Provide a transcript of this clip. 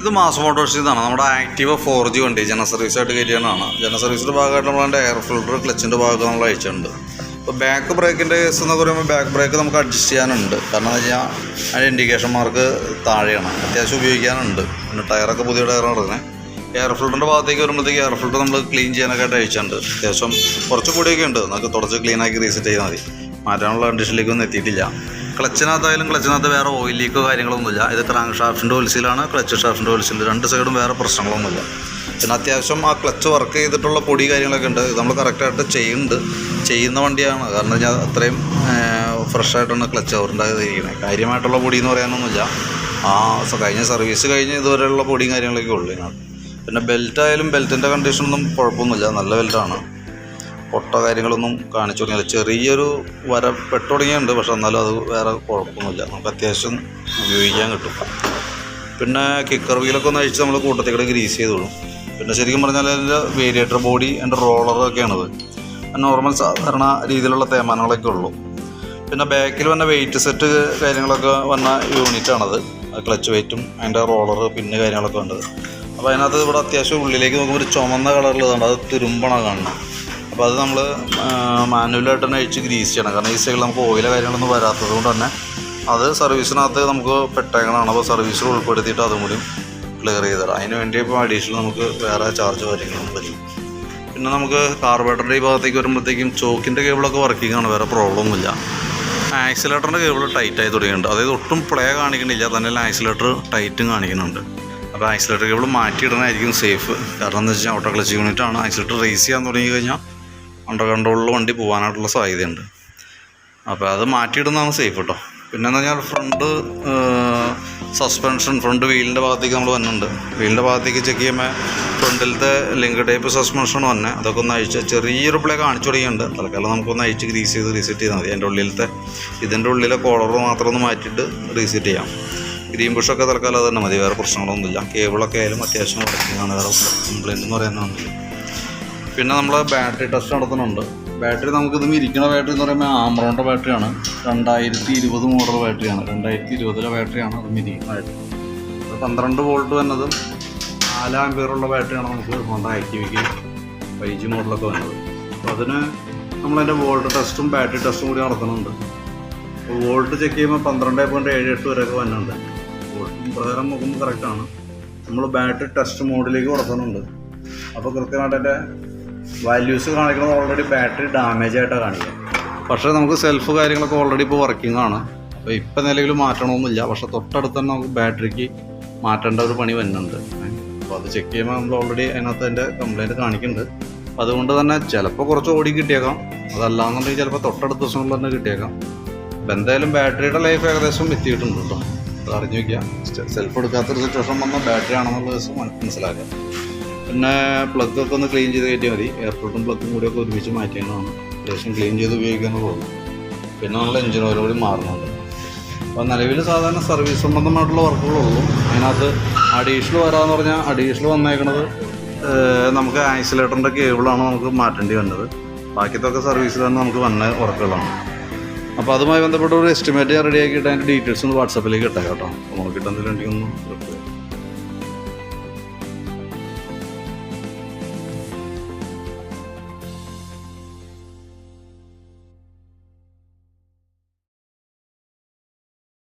ഇത് mass Motors ഇതാണ്. നമ്മുടെ ആക്റ്റീവ് ഫോർ ജി വണ്ടി. ജന സർവീസ് ആയിട്ട് കയറ്റിയാണ് ജന സർവീസിന്റെ ഭാഗമായിട്ട് നമ്മളതിന്റെ എയർ ഫിൽട്ടർ ക്ലച്ചിന്റെ ഭാഗത്ത് നമ്മൾ അയച്ചിട്ടുണ്ട്. ഇപ്പോൾ ബാക്ക് ബ്രേക്കിന്റെ കേസ് എന്ന് പറയുമ്പോൾ ബാക്ക് ബ്രേക്ക് നമുക്ക് അഡ്ജസ്റ്റ് ചെയ്യാനുണ്ട്. കാരണം എന്ന് വെച്ചാൽ അതിന്റെ ഇൻഡിക്കേഷൻ മാർക്ക് താഴെയാണ്. അത്യാവശ്യം ഉപയോഗിക്കാനുണ്ട്. പിന്നെ ടയറൊക്കെ പുതിയ ടയറാണ് ഇറങ്ങുന്നത് എയർ ഫിൽറ്ററിന്റെ ഭാഗത്തേക്ക് വരുമ്പോഴത്തേക്ക് എയർ ഫിൽറ്റർ നമ്മൾ ക്ലീൻ ചെയ്യാനൊക്കെ ആയിട്ട് അയച്ചിട്ടുണ്ട്. അത്യാവശ്യം കുറച്ച് പൊടിയൊക്കെ ഉണ്ട്. നമുക്ക് തുടച്ച് ക്ലീനാക്കി റീസെറ്റ് ചെയ്താൽ മതി. മാറ്റാനുള്ള കണ്ടീഷനിലേക്കൊന്നും എത്തിയിട്ടില്ല. ക്ലച്ചിനകത്തായാലും ക്ലച്ചിനകത്ത് വേറെ ഓയിൽ ലീക്കോ കാര്യങ്ങളൊന്നുമില്ല. ഇത് ക്രാങ്ക് ഷാഫ്റ്റിന്റെ ഒലിസിലാണ് ക്ലച്ച് ഷാഫ്റ്റിന്റെ ഒലിസിൽ രണ്ട് സൈഡും വേറെ പ്രശ്നങ്ങളൊന്നുമില്ല. പിന്നെ അത്യാവശ്യം ആ ക്ലച്ച് വർക്ക് ചെയ്തിട്ടുള്ള പൊടി കാര്യങ്ങളൊക്കെ ഉണ്ട്. നമ്മൾ കറക്റ്റായിട്ട് ചെയ്യുന്നുണ്ട്. ചെയ്യുന്ന വണ്ടിയാണ്. കാരണം ഞാൻ അത്രയും ഫ്രഷായിട്ടാണ് ക്ലച്ച് അവരുണ്ടായിരിക്കുന്നത് കാര്യമായിട്ടുള്ള പൊടി എന്ന് പറയാനൊന്നുമില്ല. ആ കഴിഞ്ഞ സർവീസ് കഴിഞ്ഞ് ഇതുവരെയുള്ള പൊടിയും കാര്യങ്ങളൊക്കെ ഉള്ളൂ ഇതിനകത്ത്. പിന്നെ ബെൽറ്റ് ആയാലും ബെൽറ്റിന്റെ കണ്ടീഷനൊന്നും കുഴപ്പമൊന്നുമില്ല. നല്ല ബെൽറ്റാണ് പൊട്ട കാര്യങ്ങളൊന്നും കാണിച്ചു തുടങ്ങിയില്ല. ചെറിയൊരു വര പെട്ട് തുടങ്ങിയുണ്ട് പക്ഷെ എന്നാലും അത് വേറെ കുഴപ്പമൊന്നുമില്ല. നമുക്ക് അത്യാവശ്യം ഉപയോഗിക്കാൻ കിട്ടും. പിന്നെ കിക്കർ വീലൊക്കെ ഒന്ന് അഴിച്ച് നമ്മൾ കൂട്ടത്തിൽ ഗ്രീസ് ഗ്രീസ് വിടും പിന്നെ ശരിക്കും പറഞ്ഞാൽ അതിന്റെ വേരിയേറ്റർ ബോഡി അതിന്റെ റോളറൊക്കെയാണത് നോർമൽ സാധാരണ രീതിയിലുള്ള തേമാനങ്ങളൊക്കെ ഉള്ളൂ. പിന്നെ ബാക്കിൽ വന്ന വെയിറ്റ് സെറ്റ് കാര്യങ്ങളൊക്കെ വന്ന യൂണിറ്റാണത് ക്ലച്ച് വെയിറ്റും അതിന്റെ റോളർ പിന്നെ കാര്യങ്ങളൊക്കെ ഉണ്ട് അപ്പോൾ അതിനകത്ത് ഇവിടെ അത്യാവശ്യം ഉള്ളിലേക്ക് നോക്കുമ്പോൾ ഒരു ചുമന്ന കളറിലുള്ളതാണ് അത് തുരുമ്പണ കാണുന്നത്. അപ്പോൾ അത് നമ്മൾ മാനുവലായിട്ട് തന്നെ അഴിച്ച് ഗ്രീസ് ചെയ്യണം. കാരണം ഈ സൈഡിൽ നമുക്ക് ഓയിലോ കാര്യങ്ങളൊന്നും വരാത്തത് കൊണ്ട് തന്നെ അത് സർവീസിനകത്ത് നമുക്ക് പെട്ടേക്കണതാണ്. അപ്പോൾ സർവീസിൽ ഉൾപ്പെടുത്തിയിട്ട് അതും കൂടി ക്ലിയർ ചെയ്ത് തരാം. അതിന് വേണ്ടി ഇപ്പോൾ അഡീഷണൽ നമുക്ക് വേറെ ചാർജ് കാര്യങ്ങളൊന്നും വരും പിന്നെ നമുക്ക് കാർബറേറ്ററിന്റെ ഈ ഭാഗത്തേക്ക് വരുമ്പോഴത്തേക്കും ചോക്കിന്റെ കേബിളൊക്കെ വർക്കിംഗ് ആണ് വേറെ പ്രോബ്ലം ഒന്നുമില്ല. ആക്സിലേറ്ററിന്റെ കേബിൾ ടൈറ്റ് ആയി തുടങ്ങിയിട്ടുണ്ട്. അതായത് ഒട്ടും പ്ലേ കാണിക്കണില്ല. തന്നെ ആക്സിലേറ്റർ ടൈറ്റും കാണിക്കുന്നുണ്ട്. അപ്പോൾ ആക്സിലേറ്റർ കേബിൾ മാറ്റിയിടണമായിരിക്കും സേഫ് കാരണം എന്താ വെച്ചാൽ ഓട്ടോ ക്ലച്ച് യൂണിറ്റ് ആണ്. ആക്സിലേറ്റർ റേസ് ചെയ്യാൻ തുടങ്ങി കഴിഞ്ഞാൽ അണ്ടർ കൺട്രോളിൽ വണ്ടി പോകാനായിട്ടുള്ള സാധ്യതയുണ്ട്. അപ്പോൾ അത് മാറ്റിയിടുന്നതാണ് സേഫ് കേട്ടോ പിന്നെന്ന് പറഞ്ഞാൽ ഫ്രണ്ട് സസ്പെൻഷൻ ഫ്രണ്ട് വീലിന്റെ ഭാഗത്തേക്ക് നമ്മൾ വന്നിട്ടുണ്ട്. വീലിന്റെ ഭാഗത്തേക്ക് ചെക്ക് ചെയ്യുമ്പോൾ ഫ്രണ്ടിലത്തെ ലിങ്ക് ടൈപ്പ് സസ്പെൻഷൻ വന്നെ. അതൊക്കെ ഒന്ന് അഴിച്ച് ചെറിയൊരു പ്ലേ കാണിച്ചു തുടങ്ങിയുണ്ട് തൽക്കാലം നമുക്കൊന്ന് അഴിച്ച് ഗ്രീസ് ചെയ്ത് റീസെറ്റ് ചെയ്താൽ മതി. അതിന്റെ ഉള്ളിലത്തെ ഇതിന്റെ ഉള്ളിലെ കോളർ മാത്രം ഒന്ന് മാറ്റിയിട്ട് റീസെറ്റ് ചെയ്യാം. ഗ്രീൻ ബുഷൊക്കെ തൽക്കാലം അത് തന്നെ മതി. വേറെ പ്രശ്നങ്ങളൊന്നുമില്ല. കേബിളൊക്കെ ആയാലും അത്യാവശ്യം വേറെ കംപ്ലൈന്റ് എന്ന് പറയാനൊന്നുമില്ല പിന്നെ നമ്മൾ ബാറ്ററി ടെസ്റ്റ് നടത്തുന്നുണ്ട്. ബാറ്ററി നമുക്ക് ഇത് ഇരിക്കുന്ന ബാറ്ററി എന്ന് പറയുമ്പോൾ ആമറോണിന്റെ ബാറ്ററിയാണ്. രണ്ടായിരത്തി ഇരുപത് മോഡൽ ബാറ്ററിയാണ്. രണ്ടായിരത്തി ഇരുപതിലെ ബാറ്ററിയാണ് അതും ഇരിക്കുന്ന ബാറ്ററി. പന്ത്രണ്ട് വോൾട്ട് വന്നതും നാല് പേരുള്ള ബാറ്ററിയാണ് നമുക്ക് ഹോണ്ട ആക്ടിവിക്ക് ഫൈവ് ജി മോഡലൊക്കെ വന്നത്. അപ്പോൾ അതിന് നമ്മളതിന്റെ വോൾട്ട് ടെസ്റ്റും ബാറ്ററി ടെസ്റ്റും കൂടി നടത്തുന്നുണ്ട്. വോൾട്ട് ചെക്ക് ചെയ്യുമ്പോൾ പന്ത്രണ്ട് പോയിന്റ് ഏഴ് എട്ട് വരെയൊക്കെ വന്നിട്ടുണ്ട്. വോൾട്ട് പ്രകാരം നോക്കുമ്പോൾ കറക്റ്റാണ് നമ്മൾ ബാറ്ററി ടെസ്റ്റ് മോഡിലേക്ക് കൊടുക്കുന്നുണ്ട്. അപ്പോൾ കൃത്യമായിട്ട് അതിന്റെ വാല്യൂസ് കാണിക്കുന്നത് ഓൾറെഡി ബാറ്ററി ഡാമേജ് ആയിട്ടാണ് കാണിക്കുക പക്ഷേ നമുക്ക് സെൽഫ് കാര്യങ്ങളൊക്കെ ഓൾറെഡി ഇപ്പോൾ വർക്കിംഗ് ആണ്. അപ്പോൾ ഇപ്പം നിലവിൽ മാറ്റണമെന്നില്ല പക്ഷെ തൊട്ടടുത്ത് തന്നെ നമുക്ക് ബാറ്ററിക്ക് മാറ്റേണ്ട ഒരു പണി വരുന്നുണ്ട്. അപ്പോൾ അത് ചെക്ക് ചെയ്യുമ്പോൾ നമ്മൾ ഓൾറെഡി അതിനകത്ത് അതിന്റെ കംപ്ലയിന്റ് കാണിക്കുന്നുണ്ട്. അപ്പോൾ അതുകൊണ്ട് തന്നെ ചിലപ്പോൾ കുറച്ച് ഓടി കിട്ടിയേക്കാം. അതല്ലാന്നുണ്ടെങ്കിൽ ചിലപ്പോൾ തൊട്ടടുത്ത ദിവസങ്ങളിൽ തന്നെ കിട്ടിയേക്കാം. അപ്പോൾ എന്തായാലും ബാറ്ററിയുടെ ലൈഫ് ഏകദേശം എത്തിയിട്ടുണ്ട് കേട്ടോ. അത് അറിഞ്ഞു വയ്ക്കുക സെൽഫ് എടുക്കാത്തൊരു സിറ്റുവേഷൻ വന്നാൽ ബാറ്ററി ആണെന്നുള്ള ദിവസം മനസ്സിലാക്കാം പിന്നെ പ്ലഗ് ഒക്കെ ഒന്ന് ക്ലീൻ ചെയ്ത് കയറ്റിയാൽ മതി. എയർപോർട്ടും പ്ലഗും കൂടി ഒക്കെ ഒരുമിച്ച് മാറ്റിയതാണ് അത്യാവശ്യം ക്ലീൻ ചെയ്ത് ഉപയോഗിക്കാനുള്ളൂ പിന്നെ നമ്മൾ എഞ്ചിൻ ഓയിൽ കൂടി മാറുന്നുണ്ട്. അപ്പോൾ നിലവിൽ സാധാരണ സർവീസ് സംബന്ധമായിട്ടുള്ള വർക്കുകളുള്ളൂ അതിനകത്ത് അഡീഷണൽ വരാമെന്ന് പറഞ്ഞാൽ അഡീഷണൽ വന്നേക്കണത് ഏഹ്, നമുക്ക് ആക്സിലേറ്ററിന്റെ കേബിളാണ് നമുക്ക് മാറ്റേണ്ടി വന്നത്. ബാക്കിയത്തൊക്കെ സർവീസിൽ തന്നെ നമുക്ക് വന്ന വർക്കുകളാണ് അപ്പോൾ അതുമായി ബന്ധപ്പെട്ട ഒരു എസ്റ്റിമേറ്റ് ഞാൻ റെഡിയാക്കിയിട്ട് അതിന്റെ ഡീറ്റെയിൽസ് ഒന്ന് വാട്സപ്പിലേക്ക് ഇട്ടേക്കാം കേട്ടോ. നോക്കിയിട്ട് എന്തെങ്കിലും ഉണ്ടെങ്കിൽ ഒന്ന്